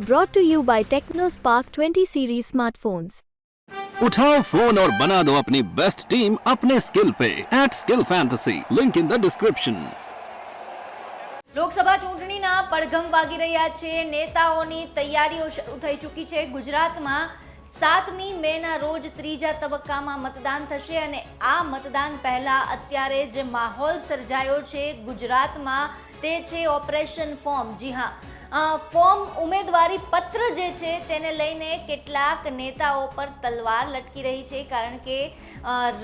Brought to you by TechnoSpark 20 series smartphones. उठाओ phone और बना दो अपनी बेस्ट टीम अपने स्किल पे at skill fantasy link in the description Lok Sabha ચૂંટણીના પડઘમ વાગી રહ્યા છે નેતાઓની તૈયારીઓ શરૂ થઈ ચૂકી છે ગુજરાતમાં સાતમી મેના રોજ ત્રીજા તબક્કામાં મતદાન થશે અને આ મતદાન પહેલા અત્યારે જે માહોલ સર્જાયો છે ગુજરાતમાં તે છે ઓપરેશન ફોર્મ જી હા અ, ફોર્મ ઉમેદવારી પત્ર જે છે તેને લઈને કેટલાક નેતાઓ પર તલવાર લટકી રહી છે, કારણ કે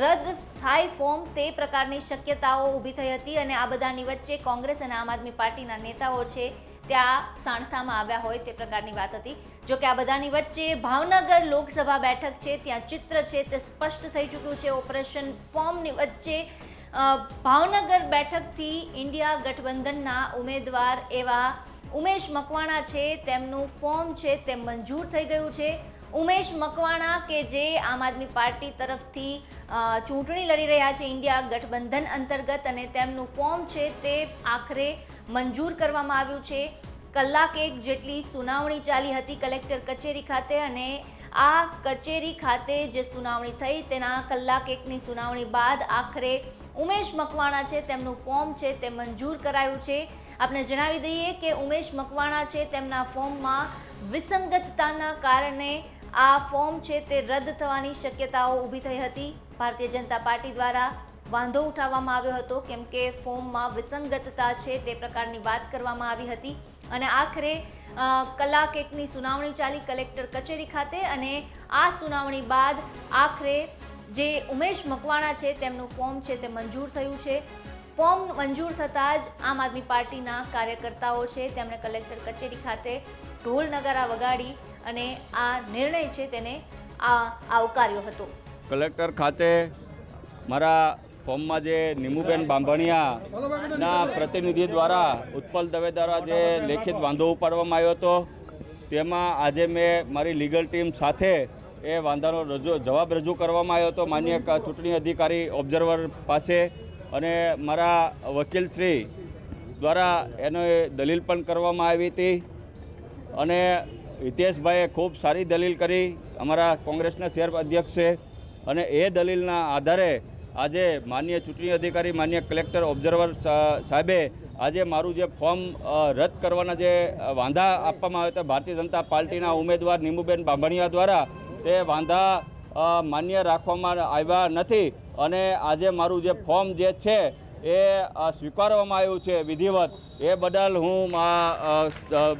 રદ થાય ફોર્મ તે પ્રકારની શક્યતાઓ ઊભી થઈ હતી અને આ બધાની વચ્ચે કોંગ્રેસ અને આમ આદમી પાર્ટીના નેતાઓ છે ત્યાં સાણસામાં આવ્યા હોય તે પ્રકારની વાત હતી. જો કે આ બધાની વચ્ચે ભાવનગર લોકસભા બેઠક છે, ત્યાં ચિત્ર છે તે સ્પષ્ટ થઈ ચૂક્યું છે. ઓપરેશન ફોર્મની વચ્ચે ભાવનગર બેઠકથી ઇન્ડિયા ગઠબંધનના ઉમેદવાર એવા ઉમેશ મકવાણા છે, તેમનું ફોર્મ છે, તે મંજૂર થઈ ગયું છે. ઉમેશ મકવાણા કે જે આમ આદમી પાર્ટી તરફથી ચૂંટણી લડી રહ્યા છે ઇન્ડિયા ગઠબંધન અંતર્ગત અને તેમનું ફોર્મ છે તે આખરે મંજૂર કરવામાં આવ્યું છે. કલાક એક જેટલી સુનાવણી ચાલી હતી કલેક્ટર કચેરી ખાતે અને આ કચેરી ખાતે જે સુનાવણી થઈ તેના કલાક એકની સુનાવણી બાદ આખરે ઉમેશ મકવાણા છે, તેમનું ફોર્મ છે તે મંજૂર કરાયું છે. આપને જણાવી દઈએ કે ઉમેશ મકવાણા છે તેમના ફોર્મમાં વિસંગતતાના કારણે આ ફોર્મ છે તે રદ થવાની શક્યતાઓ ઊભી થઈ હતી. ભારતીય જનતા પાર્ટી દ્વારા વાંધો ઉઠાવવામાં આવ્યો હતો, કેમ કે ફોર્મમાં વિસંગતતા છે તે પ્રકારની વાત કરવામાં આવી હતી. અને આખરે કલાક એકની સુનાવણી ચાલી કલેક્ટર કચેરી ખાતે અને આ સુનાવણી બાદ આખરે જે ઉમેશ મકવાણા છે તેમનું ફોર્મ છે તે મંજૂર થયું છે. ફોર્મ મંજૂર થતાં જ આમ આદમી પાર્ટીના કાર્યકર્તાઓ છે, તેમણે કલેક્ટર કચેરી ખાતે ઢોલ નગારા વગાડી અને આ નિર્ણય છે તેને આ આવકાર્યો હતો. કલેક્ટર ખાતે મારા ફોર્મમાં જે નિમુબેન બાંભણિયાના પ્રતિનિધિ દ્વારા ઉત્પલ દવે દ્વારા જે લેખિત વાંધો ઉપાડવામાં આવ્યો હતો, તેમાં આજે મેં મારી લીગલ ટીમ સાથે એ વાંધાનો રજૂ, જવાબ રજૂ કરવામાં આવ્યો હતો. માન્ય ચૂંટણી અધિકારી ઓબ્ઝર્વર પાસે અને મારા વકીલશ્રી દ્વારા એનો દલીલ પણ કરવામાં આવી હતી. અને હિતેશભાઈએ ખૂબ સારી દલીલ કરી, અમારા કોંગ્રેસના શેર અધ્યક્ષ છે. અને એ દલીલના આધારે આજે માન્ય ચૂંટણી અધિકારી, માન્ય કલેક્ટર, ઓબ્ઝર્વર સાહેબે આજે મારું જે ફોર્મ રદ કરવાના જે વાંધા આપવામાં આવ્યો હતા, ભારતીય જનતા પાર્ટીના ઉમેદવાર નીમુબેન બાંભણિયા દ્વારા, તે વાંધા માન્ય રાખવામાં આવ્યા નથી. અને આજે મારું જે ફોર્મ જે છે એ સ્વીકારવામાં આવ્યું છે વિધિવત. એ બદલ હું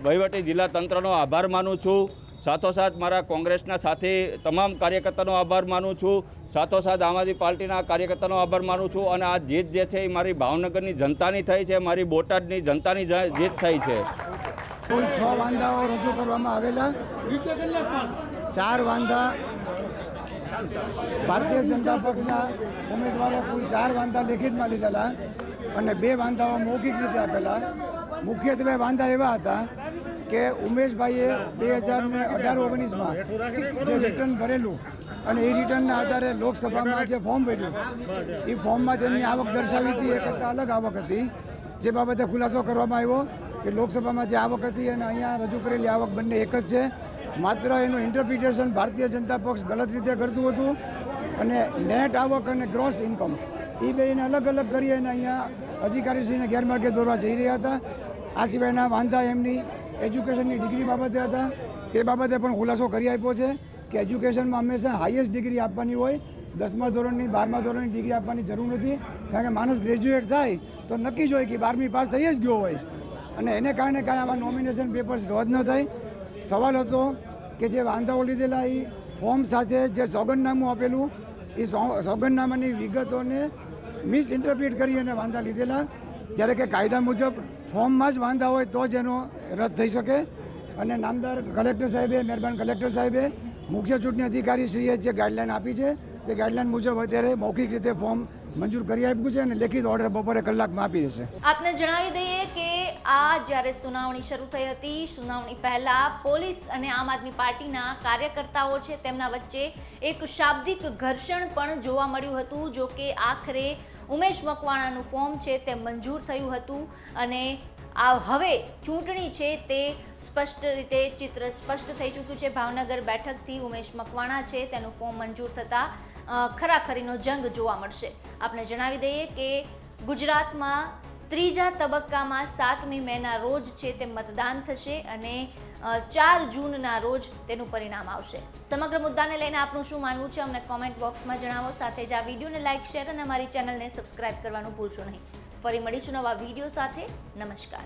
વહીવટી જિલ્લા તંત્રનો આભાર માનું છું. સાથોસાથ મારા કોંગ્રેસના સાથી તમામ કાર્યકર્તાનો આભાર માનું છું. સાથોસાથ આમ આદમી પાર્ટીના કાર્યકર્તાનો આભાર માનું છું. અને આ જીત જે છે એ મારી ભાવનગરની જનતાની થઈ છે, મારી બોટાદની જનતાની જીત થઈ છે. કુલ છ વાંધાઓ રજૂ કરવામાં આવેલા. ચાર વાંધા ભારતીય જનતા પક્ષના ઉમેદવારે કુલ ચાર વાંધા લેખિતમાં લીધેલા અને બે વાંધાઓ મૌખિક રીતે આપેલા. મુખ્યત્વે વાંધા એવા હતા કે ઉમેશભાઈએ બે હજાર ને અઢાર ઓગણીસમાં જે રિટર્ન ભરેલું અને એ રિટર્નના આધારે લોકસભામાં જે ફોર્મ ભર્યું, એ ફોર્મમાં તેમની આવક દર્શાવી હતી, એ કરતાં અલગ આવક હતી. જે બાબતે ખુલાસો કરવામાં આવ્યો કે લોકસભામાં જે આવક હતી અને અહીંયા રજૂ કરેલી આવક બંને એક જ છે. માત્ર એનું ઇન્ટરપ્રિટેશન ભારતીય જનતા પક્ષ ગલત રીતે કરતું હતું અને નેટ આવક અને ગ્રોસ ઇન્કમ એ બેને અલગ અલગ કરી અને અહીંયા અધિકારીશ્રીને ગેરમાર્ગે દોરવા જઈ રહ્યા હતા. આ સિવાયના વાંધા એમની એજ્યુકેશનની ડિગ્રી બાબતે હતા. તે બાબતે પણ ખુલાસો કરી આપ્યો છે કે એજ્યુકેશનમાં હંમેશા હાઈએસ્ટ ડિગ્રી આપવાની હોય. દસમા ધોરણની, બારમા ધોરણની ડિગ્રી આપવાની જરૂર નથી. કારણ કે માણસ ગ્રેજ્યુએટ થાય તો નક્કી જ હોય કે બારમી પાસ થઈ જ ગયો હોય. અને એને કારણે કાંઈ આવા નોમિનેશન પેપર્સ રદ ન થાય. સવાલ હતો કે જે વાંધાઓ લીધેલા એ ફોર્મ સાથે જે સોગંદનામું આપેલું, એ સોગંદનામાની વિગતોને મિસઇન્ટરપ્રિટ કરી અને વાંધા લીધેલા. જ્યારે કે કાયદા મુજબ ફોર્મમાં જ વાંધા હોય તો જ એનો રદ થઈ શકે. અને નામદાર કલેક્ટર સાહેબે, મહેરબાન કલેક્ટર સાહેબે, મુખ્ય ચૂંટણી અધિકારીશ્રીએ જે ગાઈડલાઈન આપી છે, તે ગાઈડલાઈન મુજબ અત્યારે મૌખિક રીતે ફોર્મ મંજૂર કરી આપ્યું છે અને લેખિત ઓર્ડર બપોરે કલાકમાં આપી દેશે. આપને જણાવી દઈએ કે આ જ્યારે સુનાવણી શરૂ થઈ હતી, સુનાવણી પહેલા પોલીસ અને આમ આદમી પાર્ટીના કાર્યકર્તાઓ છે તેમના વચ્ચે એક શાબ્દિક ઘર્ષણ પણ જોવા મળ્યું હતું, જો કે આખરે ઉમેશ મકવાણાનું ફોર્મ છે તે મંજૂર થયું હતું અને આ હવે ચૂંટણી છે તે સ્પષ્ટ રીતે ચિત્ર સ્પષ્ટ થઈ ચૂક્યું છે. ભાવનગર બેઠકથી ઉમેશ મકવાણા છે, તેનું ફોર્મ મંજૂર થતાં ખરાખરીનો જંગ જોવા મળશે. આપણે જણાવી દઈએ કે ગુજરાતમાં ત્રીજા તબક્કામાં સાતમી મેના રોજ છે તે મતદાન થશે અને ચાર જૂનના રોજ તેનું પરિણામ આવશે. સમગ્ર મુદ્દાને લઈને આપનું શું માનવું છે અમને કોમેન્ટ બોક્સમાં જણાવો. સાથે જ આ વિડીયોને લાઇક શેર અને અમારી ચેનલને સબસ્ક્રાઇબ કરવાનું ભૂલશો નહીં. ફરી મળીશું નવા વીડિયો સાથે. નમસ્કાર.